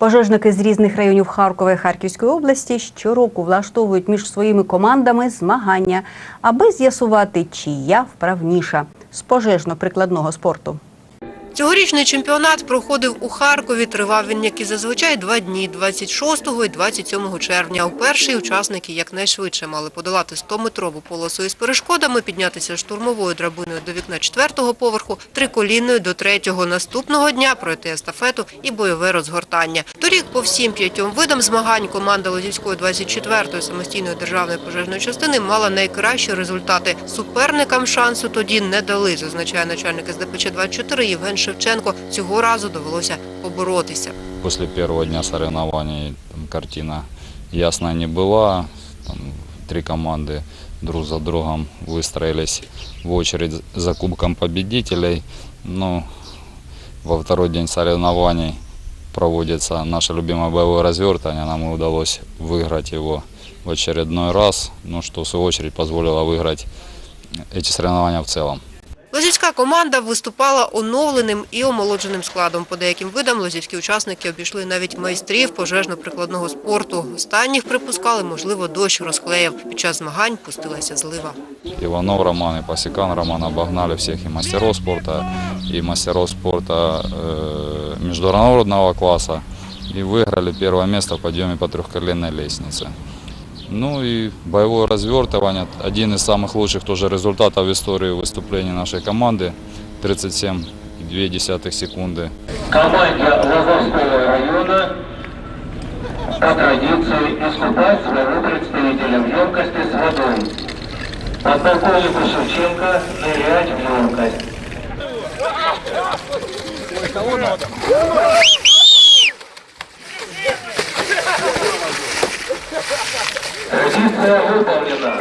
Пожежники з різних районів Харкова і Харківської області щороку влаштовують між своїми командами змагання, аби з'ясувати, чия вправніша з пожежно-прикладного спорту. Цьогорічний чемпіонат проходив у Харкові. Тривав він, як і зазвичай, два дні – 26 і 27 червня. У перший учасники якнайшвидше мали подолати 100-метрову полосу із перешкодами, піднятися штурмовою драбиною до вікна четвертого поверху, триколінною до третього. Наступного дня пройти естафету і бойове розгортання. Торік по всім п'ятьом видам змагань команда Лозівської 24-ї самостійної державної пожежної частини мала найкращі результати. Суперникам шансу тоді не дали, зазначає начальник СДПЧ-24 Євген Шевченко. Цього разу довелося поборотися. После первого дня соревнований там, картина ясная не была. Там, три команды друг за другом выстроились в очередь за кубком победителей. Но во второй день соревнований проводится наше любимое боевое развертывание. Нам и удалось выиграть его в очередной раз, ну, что в свою очередь позволило выиграть эти соревнования в целом. Лозівська команда виступала оновленим і омолодженим складом. По деяким видам лозівські учасники обійшли навіть майстрів пожежно-прикладного спорту. Останніх припускали, можливо, дощ розклеїв. Під час змагань пустилася злива. Иванов Роман и Пасекан Роман обогнали всех и мастеров спорта, и мастеров спорта э, международного класса и выиграли первое место в подъеме по трехколенной лестнице. Ну и боевое развертывание, один из самых лучших тоже результатов в истории выступлений нашей команды, 37,2 секунды. команде Лазовского района по традиции искупать своего представителя в емкости с водой. Подполковнику Шевченко нырять в емкость. Традиция выполнена.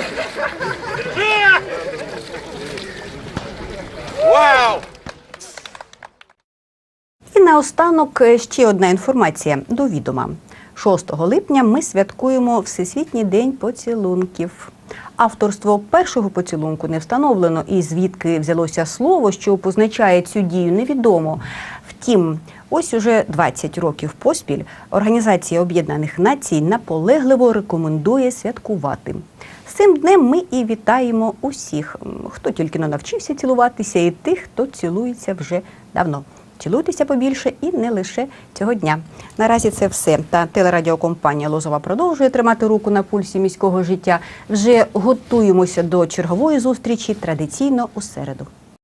І наостанок ще одна інформація до відома. 6 липня ми святкуємо Всесвітній день поцілунків. Авторство першого поцілунку не встановлено, і звідки взялося слово, що позначає цю дію, невідомо. Втім, ось уже 20 років поспіль Організація Об'єднаних Націй наполегливо рекомендує святкувати. З цим днем ми і вітаємо усіх, хто тільки но навчився цілуватися, і тих, хто цілується вже давно. Цілуйтеся побільше і не лише цього дня. Наразі це все. Та телерадіокомпанія Лозова продовжує тримати руку на пульсі міського життя. Вже готуємося до чергової зустрічі традиційно у середу.